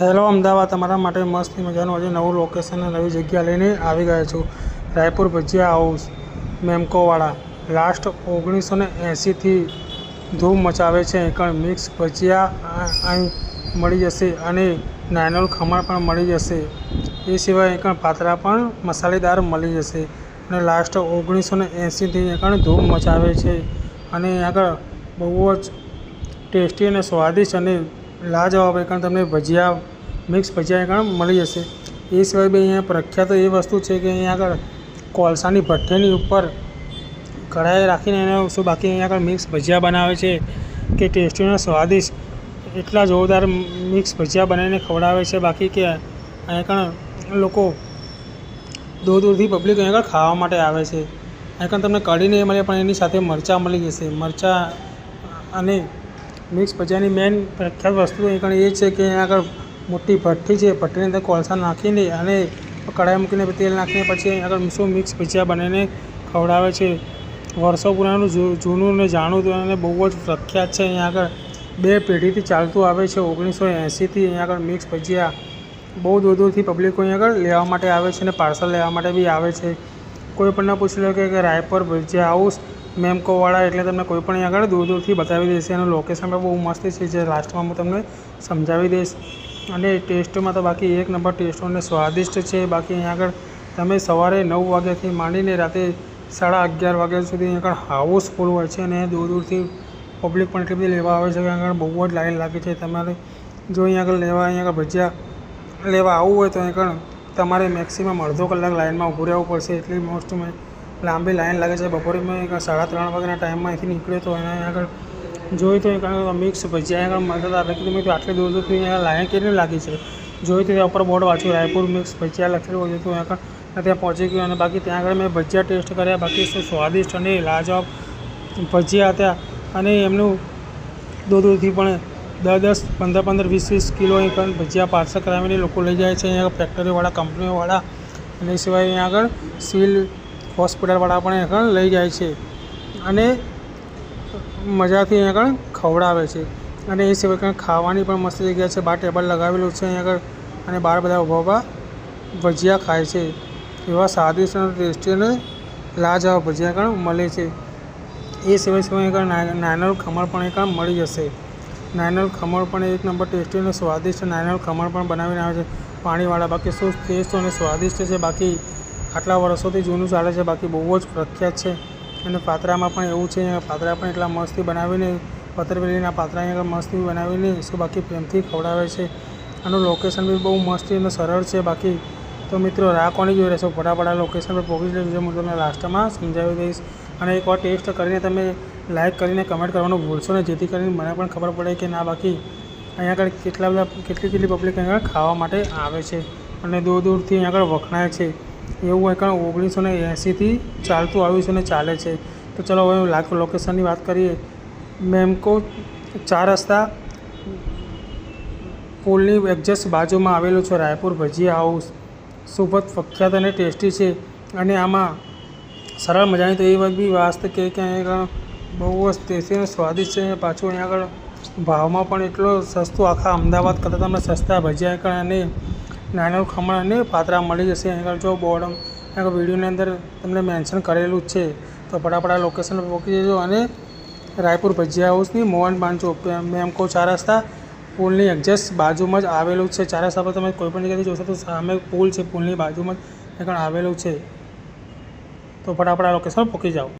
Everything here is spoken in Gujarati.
હેલો, અમદાવાદ. તમારા માટે મસ્ત મજાનું. આજે નવું લોકેશન નવી જગ્યા લઈને આવી ગયા છું. રાયપુર ભજીયા હાઉસ મેમકોવાળા. લાસ્ટ ઓગણીસો ને એંસીથી ધૂમ મચાવે છે. એકણ મિક્સ ભજીયા અહીં મળી જશે અને નાનોલ ખમણ પણ મળી જશે. એ સિવાય એકણ પાતરા પણ મસાલેદાર મળી જશે. અને લાસ્ટ ઓગણીસો ને એંસીથી એકણ ધૂમ મચાવે છે. અને આગળ બહુ જ ટેસ્ટી અને સ્વાદિષ્ટ અને લાજવાબ એકણ તમને ભજીયા મિક્સ ભજીયા કારણ મળી જશે. એ સિવાય બી અહીંયા પ્રખ્યાત એ વસ્તુ છે કે અહીંયા આગળ કોલસાની ભઠ્ઠીની ઉપર કઢાઈ રાખીને એને શું બાકી અહીંયા આગળ મિક્સ ભજીયા બનાવે છે, કે ટેસ્ટીના સ્વાદિષ્ટ એટલા જોરદાર મિક્સ ભજીયા બનાવીને ખવડાવે છે. બાકી કે અહીંયા કારણ લોકો દૂર દૂરથી પબ્લિક અહીંયા આગળ ખાવા માટે આવે છે. અહીંયા તમને કઢી નહીં મળે, પણ એની સાથે મરચાં મળી જશે. મરચાં અને મિક્સ ભજીયાની મેન પ્રખ્યાત વસ્તુ એ એ છે કે અહીંયા આગળ મોટી ભઠ્ઠી છે, ભઠ્ઠીની અંદર કોલસા નાખીને અને કઢાઈ મૂકીને તેલ નાખીને પછી અહીંયા આગળ શું મિક્સ ભજીયા બનાવીને ખવડાવે છે. વર્ષો પુરાણું જૂનું ને જાણું અને બહુ જ પ્રખ્યાત છે. અહીંયા આગળ બે પેઢીથી ચાલતું આવે છે. ઓગણીસો એંસીથી અહીંયા આગળ મિક્સ ભજીયા બહુ દૂર દૂરથી પબ્લિકો અહીંયા આગળ લેવા માટે આવે છે અને પાર્સલ લેવા માટે બી આવે છે. કોઈ પણ પૂછી લો કે રાયપુર ભજીયા હાઉસ મેમકોવાળા એટલે તમને કોઈ પણ આગળ દૂર દૂરથી બતાવી દેશે એનું લોકેશન પણ બહુ મસ્ત છે જે લાસ્ટમાં હું તમને સમજાવી દઈશ. અને ટેસ્ટમાં તો બાકી એક નંબર ટેસ્ટ અને સ્વાદિષ્ટ છે. બાકી અહીંયા આગળ તમે સવારે નવ વાગ્યાથી માંડીને રાતે સાડા અગિયાર વાગ્યા સુધી અહીંયા આગળ હાઉસફુલ હોય છે અને દૂર દૂરથી પબ્લિક પણ એટલી બધી લેવા આવે છે કે આગળ બહુ જ લાઈન લાગે છે. તમારે જો અહીંયા આગળ લેવા અહીંયા આગળ ભજીયા લેવા આવવું હોય તો અહીંયા આગળ તમારે મેક્સિમમ અડધો કલાક લાઇનમાં ઊભું રહેવું પડશે. એટલી મોસ્ટ મેં લાંબી લાઈન લાગે છે. બપોરે મેં સાડા ત્રણ વાગ્યાના ટાઈમમાં અહીંથી નીકળ્યો તો એના આગળ જોયું તો એક મિક્સ ભજીયા આગળ મળતા હતા એટલે મેં આટલી દૂર દૂરથી લાઈન કેટલી લાગી છે. જોયું તો ત્યાં ઉપર બોર્ડ વાંચ્યું, રાયપુર મિક્સ ભજીયા લખેલું હતું તો આગળ ત્યાં પહોંચી ગયો અને બાકી ત્યાં આગળ મેં ભજીયા ટેસ્ટ કર્યા. બાકી શું સ્વાદિષ્ટ અને લાજવાબ ભજીયા હતા. અને એમનું દૂર દૂરથી પણ દસ દસ, પંદર પંદર, વીસ વીસ કિલો પણ ભજીયા પાર્સલ કરાવીને લોકો લઈ જાય છે. અહીંયા ફેક્ટરીવાળા કંપનીઓવાળા અને સિવાય અહીંયા આગળ સિવિલ હોસ્પિટલવાળા પણ આગળ લઈ જાય છે અને મજાથી આગળ ખવડાવે છે. અને એ સિવાય કંઈ ખાવાની પણ મસ્ત જગ્યા છે. બહાર ટેબલ લગાવેલું છે અહીંયા આગળ અને બહાર બધા ઊભા ઊભા ભજીયા ખાય છે. એવા સ્વાદિષ્ટ અને ટેસ્ટી અને લાજવાબ ભજીયા પણ મળે છે. એ સિવાય સિવાય આગળ ના- ખમણ પણ એક મળી જશે. નાનલ ખમણ પણ એક નંબર ટેસ્ટી અને સ્વાદિષ્ટ નાનલ ખમણ પણ બનાવીને આવે છે. પાણીવાળા, બાકી શું ટેસ્ટ અને સ્વાદિષ્ટ છે બાકી? આટલા વર્ષોથી જૂનું ચાલે છે, બાકી બહુ જ પ્રખ્યાત છે. અને પાતરામાં પણ એવું છે, પાતરા પણ એટલા મસ્તી બનાવીને પતરવેલીના પાતરા અહીંયા આગળ મસ્તી બનાવીને શું બાકી પ્રેમથી ખવડાવે છે. આનું લોકેશન બી બહુ મસ્તી અને સરળ છે, બાકી તો મિત્રો રાહ કોની જોઈ રહેશો? ફટાફટા લોકેશન પર પહોંચી જજો, હું તમને લાસ્ટમાં સમજાવી દઈશ. અને એકવાર ટેસ્ટ કરીને તમે લાઇક કરીને કમેન્ટ કરવાનું ભૂલશો ને જેથી કરીને મને પણ ખબર પડે કે ના, બાકી અહીંયા આગળ કેટલા બધા કેટલી કેટલી પબ્લિક અહીંયા ખાવા માટે આવે છે. અને દૂર દૂરથી અહીંયા આગળ વખણાય છે. એવું એકણ ઓગણીસો ને એંસીથી ચાલતું આવ્યું છે અને ચાલે છે. તો ચલો હવે લાખ લોકેશનની વાત કરીએ. મેમકો ચાર રસ્તા પુલની એક્ઝેસ્ટ બાજુમાં આવેલું છે, રાયપુર ભજીયા હાઉસ સુપર પ્રખ્યાત અને ટેસ્ટી છે. અને આમાં સરળ મજાની તો એ બી વાસ્ત કે ક્યાં બહુ જ ટેસ્ટી અને સ્વાદિષ્ટ છે. પાછું અહીંયા આગળ ભાવમાં પણ એટલો સસ્તું આખા અમદાવાદ કરતાં તમને સસ્તા ભજીયા અને નાનું ખમણ અને પાતરા મળી જશે. અહીં આગળ જો બોર્ડ આગળ વિડીયોની અંદર તમને મેન્શન કરેલું જ છે. તો ફટાફટ આ લોકેશન પર પહોંચી જજો અને રાયપુર ભજીયા હાઉસની મોહન પાંચો મેમકો ચાર રસ્તા પુલની એક્ઝેસ્ટ બાજુમાં જ આવેલું છે. ચાર રસ્તા પર તમે કોઈપણ જગ્યાએ જોશો તો સામે પુલ છે, પુલની બાજુમાં જ પણ આવેલું છે. તો ફટાફટ આ લોકેશન પહોંચી જાઓ.